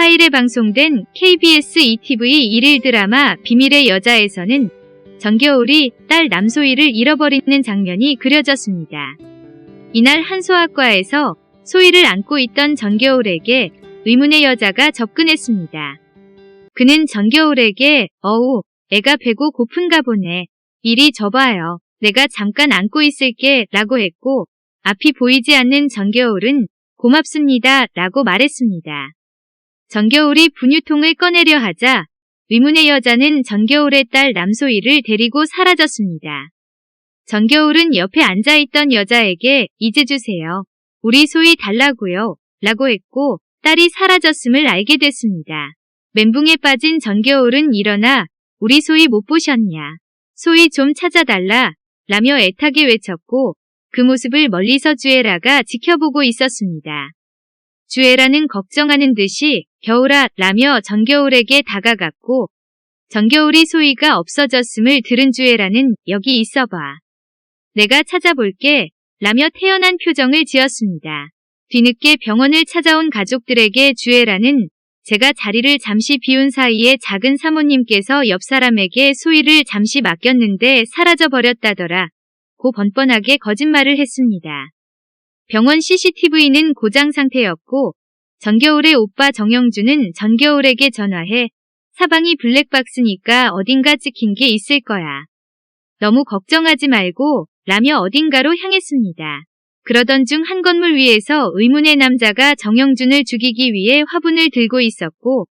4일에 방송된 KBS ETV 일일 드라마 비밀의 여자에서는 정겨울이 딸 남소희를 잃어버리는 장면이 그려졌습니다. 이날 한 소아과에서 소희를 안고 있던 정겨울에게 의문의 여자가 접근했습니다. 그는 정겨울에게 어우 애가 배고 고픈가 보네. 이리 줘봐요. 내가 잠깐 안고 있을게 라고 했고 앞이 보이지 않는 정겨울은 고맙습니다 라고 말했습니다. 정겨울이 분유통을 꺼내려 하자 의문의 여자는 정겨울의 딸 남소희를 데리고 사라졌습니다. 정겨울은 옆에 앉아있던 여자에게 이제 주세요. 우리 소희 달라고요. 라고 했고 딸이 사라졌음을 알게 됐습니다. 멘붕에 빠진 정겨울은 일어나 우리 소희 못 보셨냐. 소희 좀 찾아달라. 라며 애타게 외쳤고 그 모습을 멀리서 주애라가 지켜보고 있었습니다. 주애라는 걱정하는 듯이 겨울아 라며 정겨울에게 다가갔고 정겨울이 소희가 없어졌음을 들은 주애라는 여기 있어봐. 내가 찾아볼게 라며 태연한 표정을 지었습니다. 뒤늦게 병원을 찾아온 가족들에게 주애라는 제가 자리를 잠시 비운 사이에 작은 사모님께서 옆 사람에게 소희를 잠시 맡겼는데 사라져버렸다더라. 고 번뻔하게 거짓말을 했습니다. 병원 CCTV는 고장 상태였고 정겨울의 오빠 정영주는 전겨울에게 전화해 사방이 블랙박스니까 어딘가 찍힌 게 있을 거야. 너무 걱정하지 말고 라며 어딘가로 향했습니다. 그러던 중 한 건물 위에서 의문의 남자가 정영준을 죽이기 위해 화분을 들고 있었고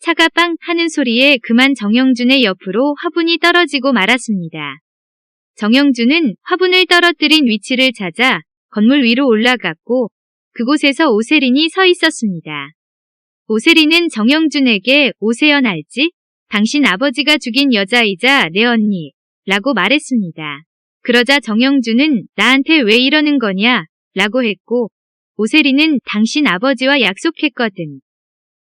차가 빵 하는 소리에 그만 정영준의 옆으로 화분이 떨어지고 말았습니다. 정영준은 화분을 떨어뜨린 위치를 찾아 건물 위로 올라갔고 그곳에서 오세린이 서 있었습니다. 오세린은 정영준에게 오세연 알지? 당신 아버지가 죽인 여자이자 내 언니 라고 말했습니다. 그러자 정영준은 나한테 왜 이러는 거냐 라고 했고 오세린은 당신 아버지와 약속했거든.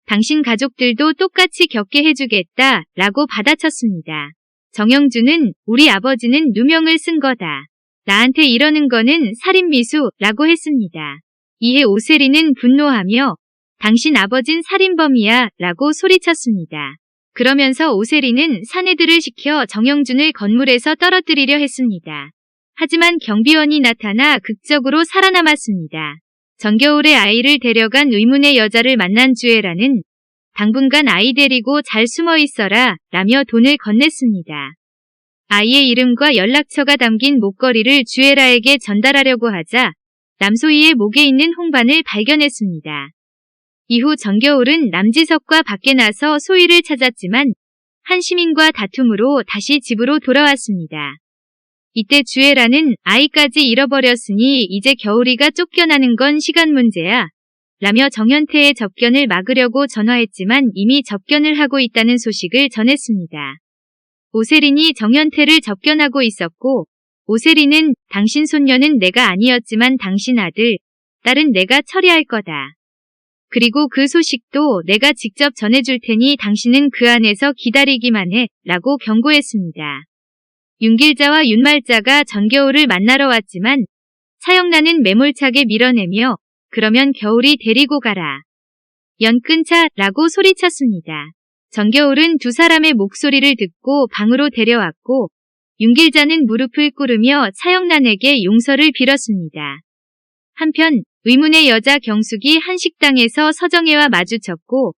당신 가족들도 똑같이 겪게 해주겠다 라고 받아쳤습니다. 정영준은 우리 아버지는 누명을 쓴 거다. 나한테 이러는 거는 살인미수라고 했습니다. 이에 오세리는 분노하며 당신 아버진 살인범이야 라고 소리쳤습니다. 그러면서 오세리는 사내들을 시켜 정영준을 건물에서 떨어뜨리려 했습니다. 하지만 경비원이 나타나 극적으로 살아남았습니다. 정겨울의 아이를 데려간 의문의 여자를 만난 주애라는 당분간 아이 데리고 잘 숨어 있어라 라며 돈을 건넸습니다. 아이의 이름과 연락처가 담긴 목걸이를 주애라에게 전달하려고 하자 남소희의 목에 있는 홍반을 발견했습니다. 이후 정겨울은 남지석과 밖에 나서 소희를 찾았지만 한 시민과 다툼으로 다시 집으로 돌아왔습니다. 이때 주애라는 아이까지 잃어버렸으니 이제 겨울이가 쫓겨나는 건 시간 문제야. 라며 정현태의 접견을 막으려고 전화했지만 이미 접견을 하고 있다는 소식을 전했습니다. 오세린이 정현태를 접견하고 있었고 오세린은 당신 손녀는 내가 아니었지만 당신 아들, 딸은 내가 처리할 거다. 그리고 그 소식도 내가 직접 전해줄 테니 당신은 그 안에서 기다리기만 해 라고 경고했습니다. 윤길자와 윤말자가 전겨울을 만나러 왔지만 차영란은 매몰차게 밀어내며 그러면 겨울이 데리고 가라. 연 끊자 라고 소리쳤습니다. 정겨울은 두 사람의 목소리를 듣고 방으로 데려왔고 윤길자는 무릎을 꿇으며 차영란에게 용서를 빌었습니다. 한편 의문의 여자 경숙이 한 식당에서 서정혜와 마주쳤고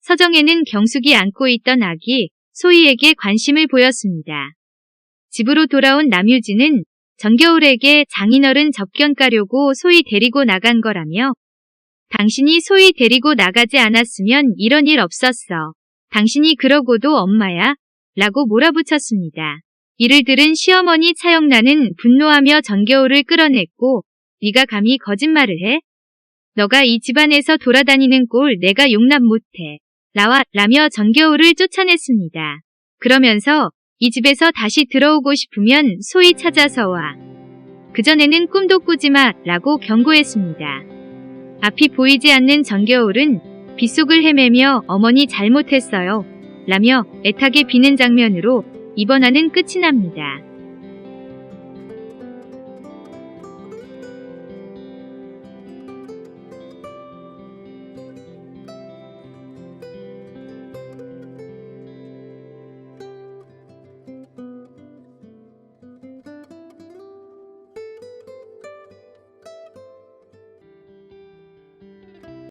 서정혜는 경숙이 안고 있던 아기 소희에게 관심을 보였습니다. 집으로 돌아온 남유진은 정겨울에게 장인어른 접견 가려고 소희 데리고 나간 거라며 당신이 소희 데리고 나가지 않았으면 이런 일 없었어. 당신이 그러고도 엄마야? 라고 몰아붙였습니다. 이를 들은 시어머니 차영란은 분노하며 정겨울을 끌어냈고 네가 감히 거짓말을 해? 너가 이 집안에서 돌아다니는 꼴 내가 용납 못해. 나와 라며 정겨울을 쫓아냈습니다. 그러면서 이 집에서 다시 들어오고 싶으면 소위 찾아서 와. 그전에는 꿈도 꾸지 마 라고 경고했습니다. 앞이 보이지 않는 정겨울은 빗속을 헤매며 어머니 잘못했어요. 라며 애타게 비는 장면으로 이번 화는 끝이 납니다.